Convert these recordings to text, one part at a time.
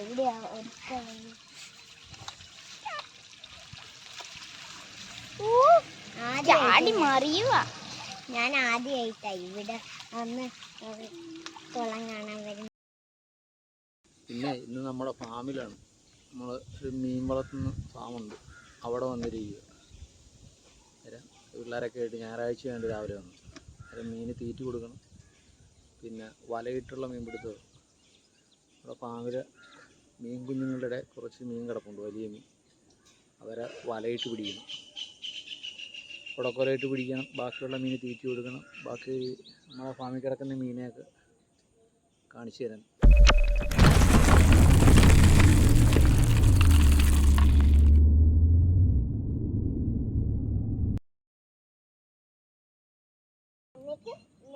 എവിടെയാ ഒരുക്കാൻ ചാടി മറിയുക ഞാൻ ആദ്യമായിട്ടാ ഇവിടെ അന്ന് കുളം കാണാൻ വരുന്നത്. പിന്നെ ഇന്ന് നമ്മുടെ ഫാമിലാണ്. നമ്മൾ ഒരു മീൻ വളർത്തുന്ന ഫാമുണ്ട്. അവിടെ വന്നിരിക്കുക. പിള്ളേരൊക്കെ ആയിട്ട് ഞായറാഴ്ച വേണ്ടി രാവിലെ വന്നു. അന്നേരം മീന് തീറ്റി കൊടുക്കണം. പിന്നെ വലയിട്ടുള്ള മീൻ പിടുത്തം. നമ്മുടെ ഫാമിൽ മീൻ കുഞ്ഞുങ്ങളുടെ കുറച്ച് മീൻ കിടപ്പുണ്ട് വലിയ മീൻ. അവരെ വലയിട്ട് പിടിക്കണം. കുടക്കോലായിട്ട് പിടിക്കണം ബാക്കിയുള്ള മീൻ തീറ്റി കൊടുക്കണം. ബാക്കി നമ്മളെ ഫാമിൽ കിടക്കുന്ന മീനെയൊക്കെ കാണിച്ചു തരാം.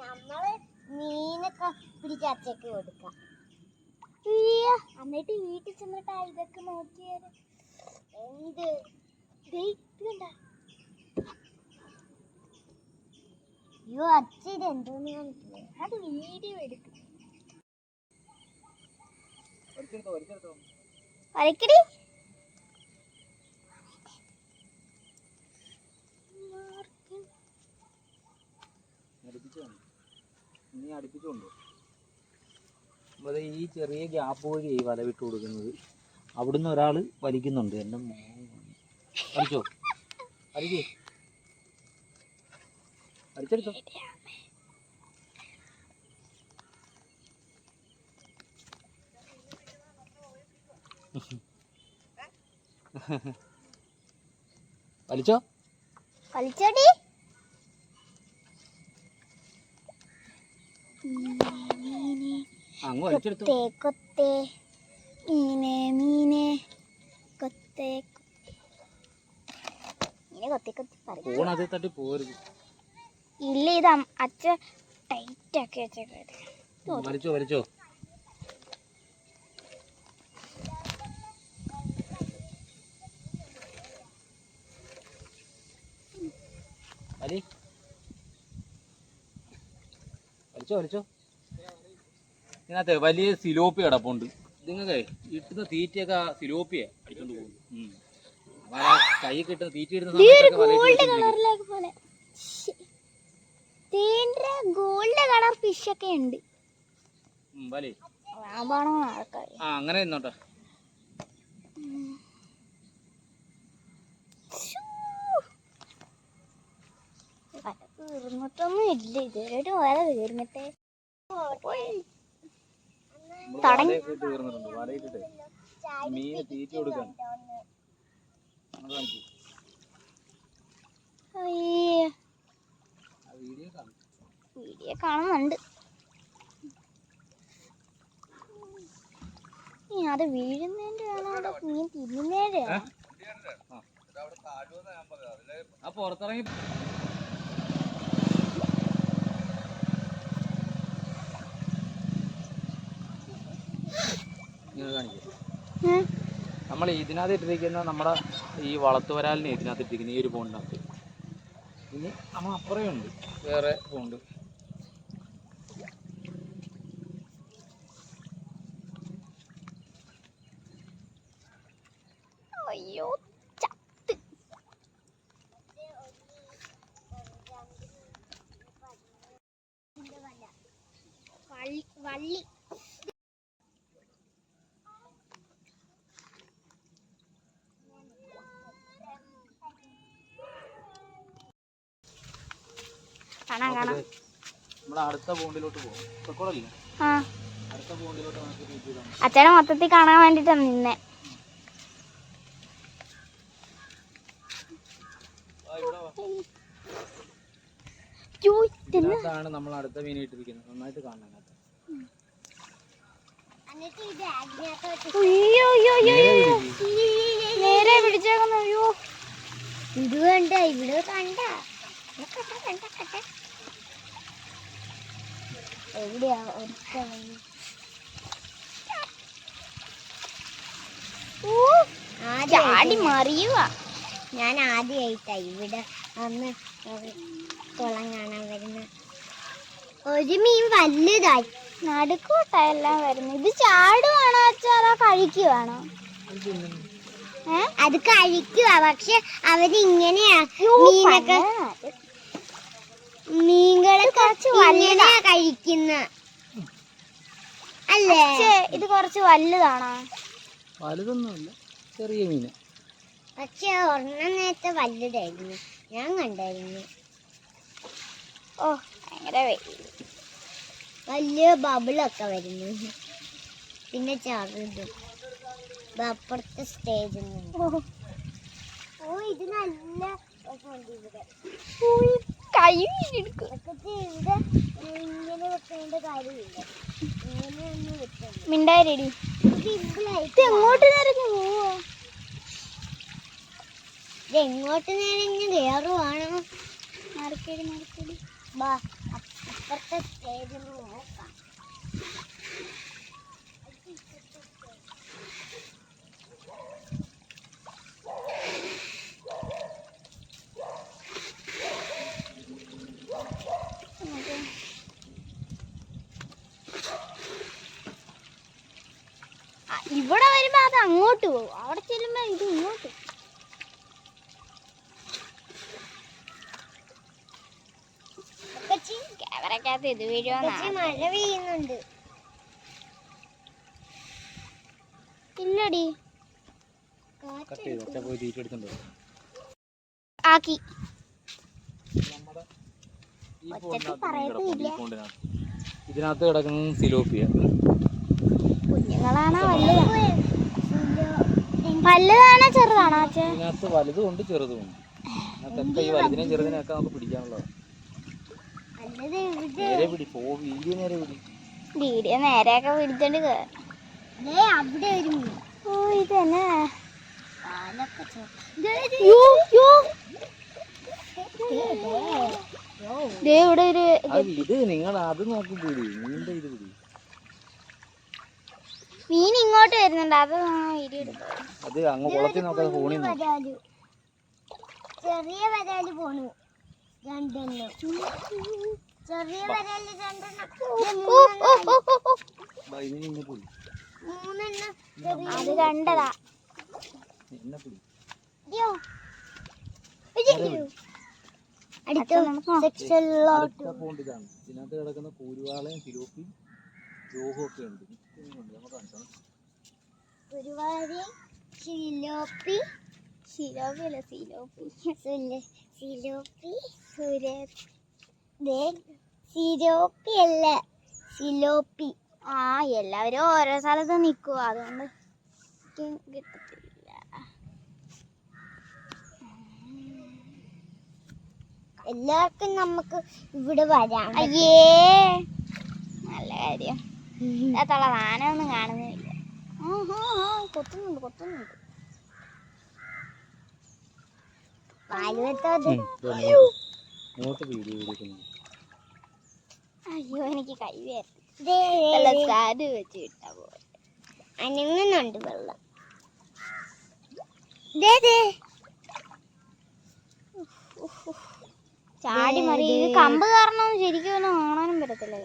നമ്മൾ മീനൊക്കെ പിടിച്ച് അച്ചക്ക് കൊടുക്കാം. എന്നിട്ട് വീട്ടിൽ ചെന്നിട്ട് ഇതൊക്കെ നോക്കിയത് എന്ത്? അയ്യോ അച്ഛൻ എന്തോന്ന് അത് വീഡിയോ എടുക്കും. വരക്കടി നീ അടുപ്പിച്ചുണ്ട് അപ്പോൾ ഈ ചെറിയ ഗ്യാപ്പ് വഴി ഈ വല വിട്ട് കൊടുക്കുന്നത്. അവിടുന്ന് ഒരാൾ വലിക്കുന്നുണ്ട്. എന്റെ മോൻ വലിച്ചോ? വലിക്കേ. വലിച്ചെടുത്തോ. വലിച്ചോ? കളിച്ചോടി അങ്ങ് വലിച്ചെടുത്തോ കൊത്തേ കൊത്തേ മീനെ മീനെ കൊത്തേ മീനെ കൊത്തി കൊത്തി പറയും ഫോൺ അതിൽ തട്ടി പോരുത്. ഇല്ല ഇത് അച്ഛ ടൈറ്റ് ആക്കി വെച്ചേക്കത് വലിച്ചോ വലിച്ചോ. വലി വലിച്ചോ വലിച്ചോ. ഇതിനകത്ത് വലിയ സിലോപ്പി കിടപ്പുണ്ട്. നിങ്ങൾക്ക് ഇട്ടുന്ന തീറ്റയൊക്കെ ആ സിലോപ്പിയെ അടിച്ചോണ്ട് പോകും കൈ കിട്ടുന്ന തീറ്റ ഇടുന്ന ഗോൾഡ് വെച്ചിരിക്കും. കളറിലേക്ക് പോലെ. ഗോൾഡ് കളർ ഫിഷ് ഒക്കെ ഉണ്ട്. ആ അങ്ങനെ നിന്നോട്ടെ. തീർന്നിട്ടൊന്നും ഇല്ല. ഇതുവരെ വര തീർന്നിട്ടേ. തുടങ്ങി. മീന് തീറ്റ കൊടുക്കാൻ. വീഡിയോ കാണും. വീഡിയോ കാണുന്നുണ്ട്. അത് വീഴുന്നതിന്റെ ആണോ അതോ മീൻ തിന്നുന്നതിന്റെ ആ പുറത്തിറങ്ങി ഇങ്ങനെ കാണിക്കും ഉം. നമ്മൾ ഇതിനകത്ത് ഇട്ടിരിക്കുന്ന നമ്മുടെ ഈ വളർത്തു വരാലിനെ ഇതിനകത്ത് ഇട്ടിരിക്കുന്ന ഈ ഒരു പോണ്ടിനകത്ത് ഇനി നമ്മൾ അപ്പുറേ ഉണ്ട്. വേറെ പോണ്ട് അയ്യോ ചത്ത്. വള്ളി. കാണാം കാണാം. നമ്മുടെ അടുത്ത പോണ്ടിലോട്ട് പോകും പൊക്കോളല്ലേ ആ. അടുത്ത പോണ്ടിലോട്ട് നമുക്ക് അച്ഛനെ മൊത്തത്തിൽ കാണാൻ വേണ്ടിട്ടാണ് നിന്നെ? ഇതിനകത്താണ് നമ്മൾ അടുത്ത മീൻ ഇട്ടിരിക്കുന്നത്. നന്നായിട്ട് കാണാൻ നേരെ അയ്യോ. പിടിക്ക്. നേരെ പിടിച്ചേക്കുന്നു. അയ്യോ. ഇത് കണ്ട. ഇവിടെ കണ്ട. എവിടെയാ ചാടി മറിയുക ഞാൻ ആദ്യമായിട്ടാ ഇവിടെ അന്ന് കുളം കാണാൻ വരുന്ന. ഒരു മീൻ വലുതായി. നടുക്കോട്ടാ എല്ലാം വരുന്നത് ഇത് ചാടുവാണോ അച്ഛാ? അതോ കഴിക്കുവാണോ? അത് കഴിക്കുക പക്ഷെ അവരിങ്ങനെയാ മീനൊക്കെ മീനുകളൊക്കെ ഇങ്ങനെയാ കഴിക്കുന്ന. അല്ലേ? ഇത് കുറച്ച് വലുതാണോ? വലുതൊന്നുമില്ല ചെറിയ മീന് പക്ഷെ ഒരെണ്ണം നേരത്തെ വലുതായിരുന്നു. ഞാൻ കണ്ടായിരുന്നു. ഓ ഭയങ്കര വലിയ ബബിളൊക്കെ വരുന്നു. പിന്നെ ചെറുതും. അപ്പുറത്തെ സ്റ്റേജിൽ നിന്ന് ഓ. ഇത് നല്ല ഇവിടെ. കൈ മിണ്ടായിരടി. എങ്ങോട്ട് നേരം പോവോ? എങ്ങോട്ട് നേരെ കയറുവാണോ മറക്കടി മറക്കടി. അപ്പുറത്തെ സ്റ്റേജിൽ ഇവിടെ വരുമ്പോ അത് അങ്ങോട്ട് പോകും. അവിടെ ചെല്ലുമ്പോ ഇത് ഇങ്ങോട്ട് ക്യാമറക്കകത്ത് ഇത് വീഴുവാ അപ്പച്ചി മഴ പെയ്യുന്നുണ്ട്. ഇല്ലടി. ആക്കി. നമ്മുടെ ഈ ഒച്ചയ്ക്ക് ഫോണിനകത്ത് മീൻ കിടപ്പുണ്ട്, ഈ പറയത്തുമില്ല. ഫോണിനകത്ത്. ഇതിനകത്ത് കിടക്കുന്നത് സിലോപ്പിയ കുഞ്ഞുങ്ങളാണോ വലുതാണോ വലുതാണോ ചെറുതാണോ ഇതിനകത്ത് വലുതും ഉണ്ട് ചെറുതും ഉണ്ട് ഈ ഒക്കെ നമുക്ക് നേരെ പിടി പോ വീഡിയോ നേരെ പിടി. വീഡിയോ നേരെയൊക്കെ പിടിച്ചോണ്ട് കേറാം. ദേ അവിടെ ഒരു ഓ ഇത് നിങ്ങൾ അത് നോക്കി പിടി നീണ്ട ഇത് പിടി. മീൻ ഇങ്ങോട്ട് വരുന്നുണ്ട്. അത് വീഡിയോ അത് അങ്ങ് കുളത്തിൽ നോക്കാതെ ഫോണിൽ ചെറിയ വരാൽ പോണു. രണ്ടെണ്ണം. ചെറിയ വരാൽ രണ്ടെണ്ണം. മൂന്നെണ്ണം അത് കണ്ടതാ. അടുത്ത സെക്ഷനിലോട്ട് ഇതിനകത്ത് കിടക്കുന്ന കൂരുവാളയും സിലോപ്പിയും രോഹും ഒക്കെ ഉണ്ട്. ഒരുപാട് ശിലോപ്പി ശിലോപ്പി. അല്ല സിലോപ്പി സുല- സിലോപ്പി സിലോപ്പി അല്ല സിലോപ്പി ആ എല്ലാവരും ഓരോ സ്ഥലത്ത് നിൽക്കുക അതുകൊണ്ട് കിട്ടത്തില്ല. എല്ലാവർക്കും നമുക്ക് ഇവിടെ വരാം അയ്യേ. നല്ല കാര്യം. ഇതാത്തുള്ള സാധനമൊന്നും കാണുന്നില്ല. കൊത്തുന്നുണ്ട് കൊത്തുന്നുണ്ട്. അയ്യോ. എനിക്ക് കൈ വേർത്ത് ദേ, നല്ല സാധു വെച്ച് കിട്ടാ പോലെ അനങ്ങുന്നുണ്ട് വെള്ളം. ദേ ദേ. ചാടി മറി കമ്പ് കാരണം ശരിക്കും ഒന്നും കാണാനും പറ്റത്തില്ല.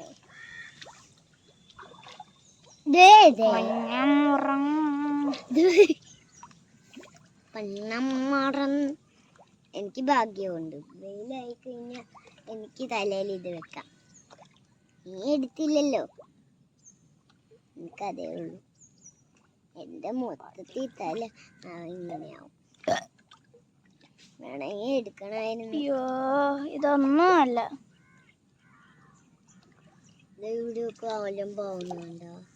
പണ്ണം മറന്ന് എനിക്ക് ഭാഗ്യമുണ്ട്. വെയിലായി കഴിഞ്ഞാൽ എനിക്ക് തലയിൽ ഇത് വെക്കാം. നീ എടുത്തില്ലല്ലോ. എനിക്കതേ ഉള്ളൂ. എന്റെ മൊത്തത്തിൽ തല ഇങ്ങനെയാവും വേണമെങ്കിൽ എടുക്കണമായിരുന്നു അയ്യോ ഇതൊന്നും അല്ല. ഇത് ഇവിടെ ഒക്കെ ആവലും ഇത്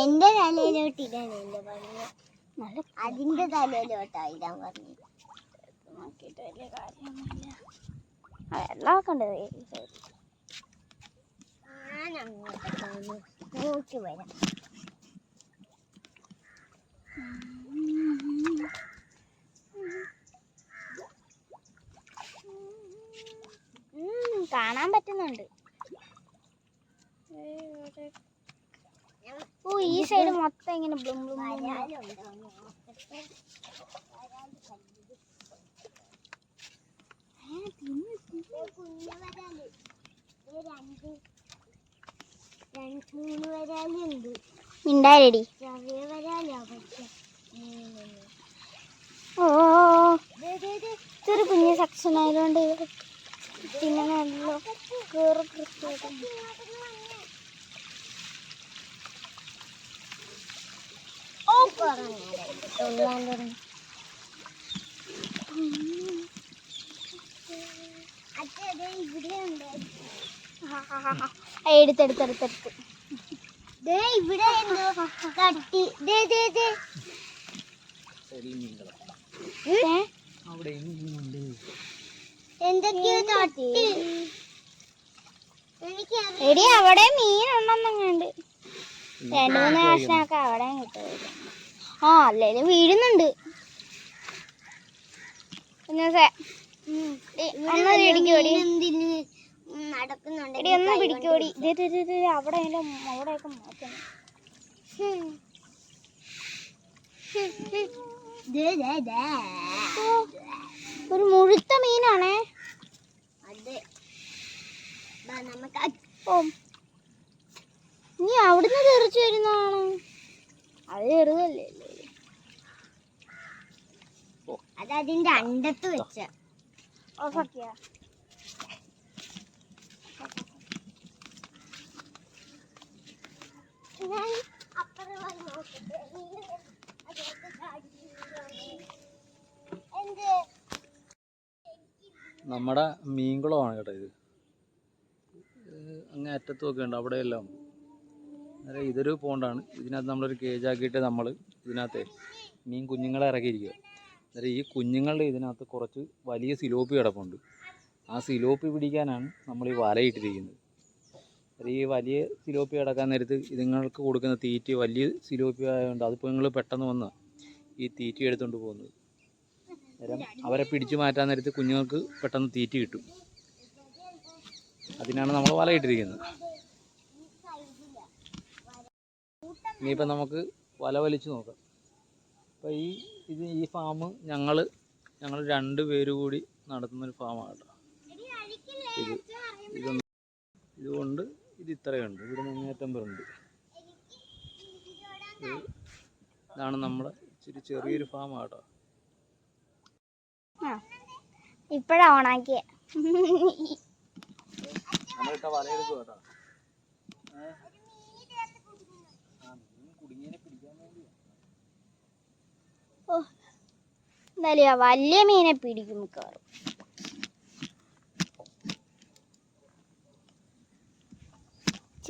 എന്റെ തലയിലോട്ട് ഇടാനല്ലേ പറഞ്ഞു. നല്ല അതിന്റെ തലയിലോട്ടാ ഇടാൻ പറഞ്ഞു. നോക്കിയിട്ട് വലിയ കാര്യമൊന്നുമില്ല. വെള്ളമൊക്കെ ഉണ്ട്. ഞാൻ അങ്ങോട്ട് നോക്കി വരാം. കാണാൻ പറ്റുന്നുണ്ട്. ഓ ഈ സൈഡ് മൊത്തം ഇങ്ങനെ മിണ്ടാരടി ഓ. ഇതൊരു കുഞ്ഞു സെക്ഷൻ ആയതുകൊണ്ട് പിന്നെ നല്ല കയറി കൃത്യമായിട്ട് എടുത്തെടുത്തെടുത്തെടുത്ത് ഇവിടെ കട്ടി. ദേ ദേ ദേ. സൈഡിൽ മീൻകള. ഏ? അവിടെ മീനുണ്ട് എന്തൊക്കെയോ തട്ടി. എനിക്ക് എടി അവിടെ മീനുണ്ടെന്നങ്ങണ്ട്. രണ്ടു മൂന്ന് പ്രാവശ്യമൊക്കെ അവിടെ കിട്ടും ആ അല്ലേ വീഴുന്നുണ്ട്. പിന്നെ സെ- ഇടിക്കോടി നടക്കുന്നുണ്ട്. എടി ഒന്ന് പിടിക്കോടി. അവിടെ അതിന്റെ അവിടെയൊക്കെ മാറ്റണം. ഒരു മുഴുത്ത മീനാണേ. അതെ. നമുക്ക് ഓ. നീ അവിടുന്ന് തെറിച്ചു വരുന്നതാണ് അത് ചെറുതല്ലേ അത് അതിന്റെ അണ്ടത്ത് വെച്ച. ഓഫാക്കിയാ ഞാൻ നമ്മുടെ മീൻകുളമാണ് കേട്ടോ ഇത്. അങ്ങ് അറ്റത്തുമൊക്കെ ഉണ്ട് അവിടെയെല്ലാം. അന്നേരം ഇതൊരു പോണ്ടാണ്. ഇതിനകത്ത് നമ്മളൊരു കേജാക്കിയിട്ട് നമ്മൾ ഇതിനകത്ത് മീൻ കുഞ്ഞുങ്ങളെ ഇറക്കിയിരിക്കുക അന്നേരം ഈ കുഞ്ഞുങ്ങളുടെ ഇതിനകത്ത് കുറച്ച് വലിയ സിലോപ്പി കിടപ്പുണ്ട്. ആ സിലോപ്പി പിടിക്കാനാണ് നമ്മൾ ഈ വലയിട്ടിരിക്കുന്നത് ഈ വലിയ സിലോപ്പി കിടക്കാൻ നേരത്ത് ഇതുങ്ങൾക്ക് കൊടുക്കുന്ന തീറ്റി വലിയ സിലോപ്പി ആയതുകൊണ്ട് അതിപ്പോൾ നിങ്ങൾ പെട്ടെന്ന് വന്ന് ഈ തീറ്റി എടുത്തുകൊണ്ട് പോകുന്നത്. അന്നേരം അവരെ പിടിച്ചു മാറ്റാൻ നേരത്ത് കുഞ്ഞുങ്ങൾക്ക് പെട്ടെന്ന് തീറ്റി കിട്ടും. അതിനാണ് നമ്മൾ വലയിട്ടിരിക്കുന്നത് ഇനിയിപ്പോൾ നമുക്ക് വല വലിച്ചു നോക്കാം. അപ്പോൾ ഈ ഇത് ഈ ഫാം ഞങ്ങൾ ഞങ്ങൾ രണ്ട് പേര് കൂടി നടത്തുന്നൊരു ഫാമാണ് കേട്ടോ. ഇത് ഇതൊന്നും ഇതുകൊണ്ട് ഇത് ഇത്രയുണ്ട് ഇവിടെ മുന്നേറ്റം പേരുണ്ട് ഇത് ഇതാണ് നമ്മുടെ ഇച്ചിരി ചെറിയൊരു ഫാം ആട്ടോ. ഇപ്പഴാ ഓണാക്കിയ. നമ്മളിട്ട കേട്ടോ. ഓ എന്തായാലും വലിയ മീനെ പിടിക്കും മിക്കവാറും.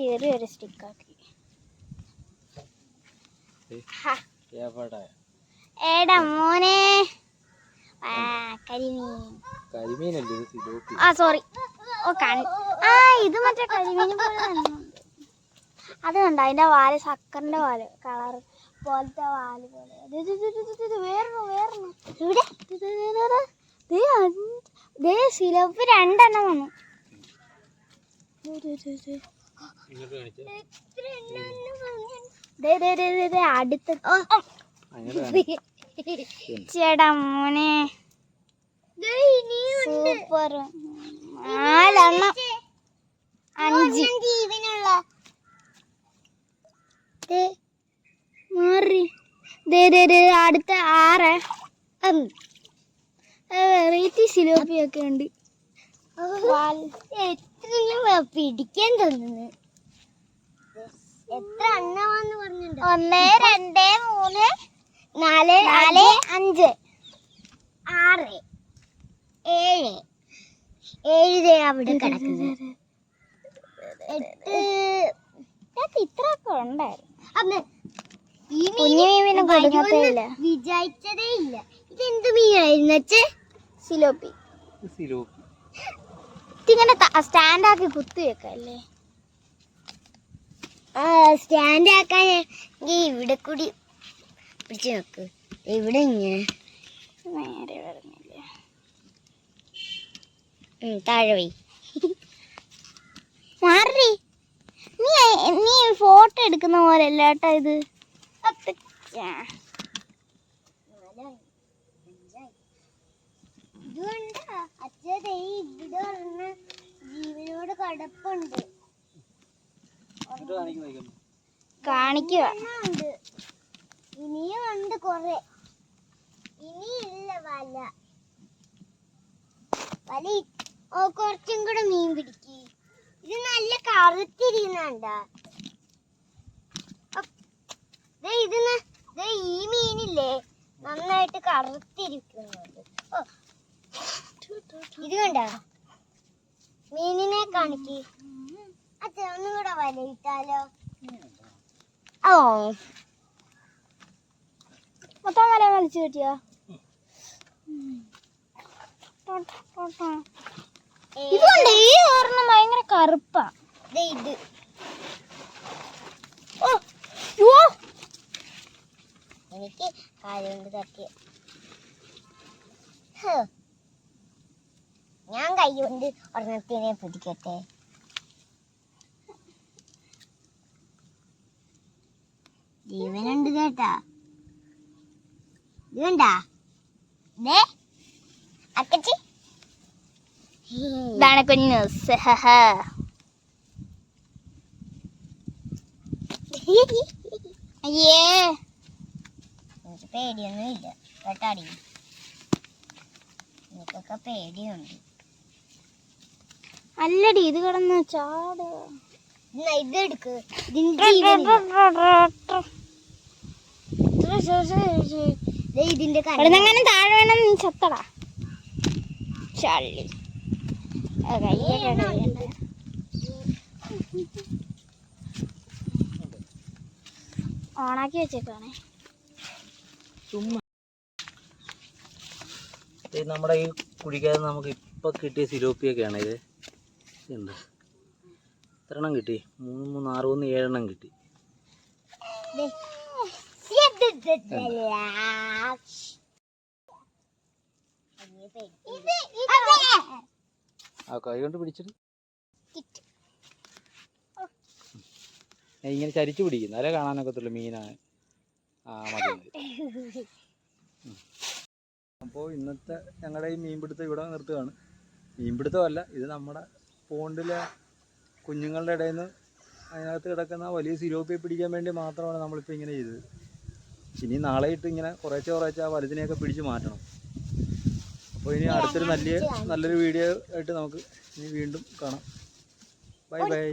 ചെറിയൊരു സ്റ്റിക്കാക്കി ഏടാ മോനെ ആ സോറി ഓ കണി ആ ഇത് മറ്റേ കരിമീൻ പോലെ. അത് കണ്ടോ അതിന്റെ വാൽ സക്കറിന്റെ വാൽ കളർ പോലത്തെ വാൽ പോലെ വേറൊരു വേറൊരു ഇവിടെ. ദേ ദേ സിലപ്പ് രണ്ടെണ്ണം വന്നു അടുത്ത. ചേടാ മോനെ. സൂപ്പർ. നാലെണ്ണം. അഞ്ച്. ജീവനുള്ള ദേ, മാറി. ദേ ദേ ദേ അടുത്ത ആറ്. വെറൈറ്റി സിലോപ്പിയൊക്കെ ഉണ്ട്. പിടിക്കാൻ തോന്നുന്നു. എത്ര എണ്ണമാന്ന് പറഞ്ഞിട്ടുണ്ടോ? ഒന്ന് രണ്ട് മൂന്ന് നാല് നാല് അഞ്ച് ആറ് ഏഴ്. ഏഴ് ദേ അവിടെ കിടക്കുന്നത് എട്ട്. ഇത്രയൊക്കെ ഉണ്ടായിരുന്നു. അന്ന് ഈ മീൻ വിചാരിച്ചതേ ഇല്ല. ഇതെന്ത് മീനായിരുന്നു സിലോപ്പി. സിലോപ്പി. ഇതിങ്ങനെ സ്റ്റാൻഡാക്കി കുത്തി വെക്കല്ലേ? ആ സ്റ്റാൻഡ് ആക്കാൻ ഈ ഇവിടെ കൂടി പിടിച്ച് നോക്ക് ഇവിടെ ഇങ്ങനെ. നേരെ വരുന്നില്ല താഴെ പോയി. മാറി. നീ നീ ഫോട്ടോ എടുക്കുന്ന പോലെ അല്ല കേട്ടോ ഇത്. അപ്പച്ചാ. ഇതുകൊണ്ട് അച്ഛൻ ഇവിടെ പറഞ്ഞ ജീവനോട് കടപ്പുണ്ട്. കാണിക്കുക. ഇനിയും ഉണ്ട് കൊറേ. ഇനിയില്ല വല. വല ഓ കുറച്ചും കൂടെ മീൻ പിടിക്ക്. ഇത് നല്ല കറുത്തിരിക്കുന്നുണ്ട. ഇത് ഈ മീനില്ലേ? നന്നായിട്ട് കറുത്തിരിക്കുന്നുണ്ട്. ഓ ഇത് കണ്ട? മീനിനെ കാണിക്ക്. അച്ഛൻ ഒന്നും കൂടെ വലയിട്ടാലോ ഓ. മൊത്തം വല വലിച്ചു കിട്ടിയോ? ഈ ഒരെണ്ണം ഭയങ്കര കറുപ്പാ. ഇത്. എനിക്ക് കാലുകൊണ്ട് തട്ടി ഞാൻ കൈ കൊണ്ട് ഒരെണ്ണത്തിനെ പിടിക്കട്ടെ. ജീവനുണ്ട് കേട്ടാ. ഇതുണ്ടാ? ദേ അക്കച്ചി. ഇതാണ് കുഞ്ഞു അയ്യേ. എനിക്ക് പേടിയൊന്നും ഇല്ല കേട്ടാടി എനിക്കൊക്കെ പേടിയുണ്ട്. അല്ലടി ഇത് കിടന്ന് ചാട്. ഇത് എടുക്ക്. ഇതിന്റെ. ഇവിടുന്നെങ്ങനെ താഴെ വേണം നീ ചത്തടാ. ചള്ളി. ഓണാക്കി വെച്ചേക്കാണേ ചുമ്മാ. നമ്മുടെ ഈ കുഴിക്കാതെ നമുക്ക് ഇപ്പൊ കിട്ടിയ സിലോപ്പിയൊക്കെയാണ് ഇത്. ഉണ്ട് എത്രണ്ണം കിട്ടി? മൂന്ന് മൂന്ന് ആറ് മൂന്ന് ഏഴെണ്ണം കിട്ടി. ആ കൈ കൊണ്ട് പിടിച്ചിട്ട് ഇങ്ങനെ ചരിച്ചു പിടിക്കുന്നു. അല്ലേ കാണാനൊക്കത്തുള്ളൂ മീനാണ്. ആ മതി അപ്പോൾ ഇന്നത്തെ ഞങ്ങളുടെ ഈ മീൻപിടുത്തം ഇവിടെ നിർത്തുകയാണ്. മീൻപിടുത്തമല്ല ഇത് നമ്മുടെ പോണ്ടിലെ കുഞ്ഞുങ്ങളുടെ ഇടയിൽ നിന്ന് അതിനകത്ത് കിടക്കുന്ന വലിയ സിരോപ്പിയെ പിടിക്കാൻ വേണ്ടി മാത്രമാണ് നമ്മളിപ്പോൾ ഇങ്ങനെ ചെയ്തത്. ഇനി നാളെ ഇട്ട് ഇങ്ങനെ കുറേശ്ശെ കുറേശ്ശെ ആ വലുതിനെയൊക്കെ പിടിച്ച് മാറ്റണം. അപ്പോൾ ഇനി അടുത്തൊരു നല്ല നല്ലൊരു വീഡിയോ ആയിട്ട് നമുക്ക് ഇനി വീണ്ടും കാണാം. Bye bye.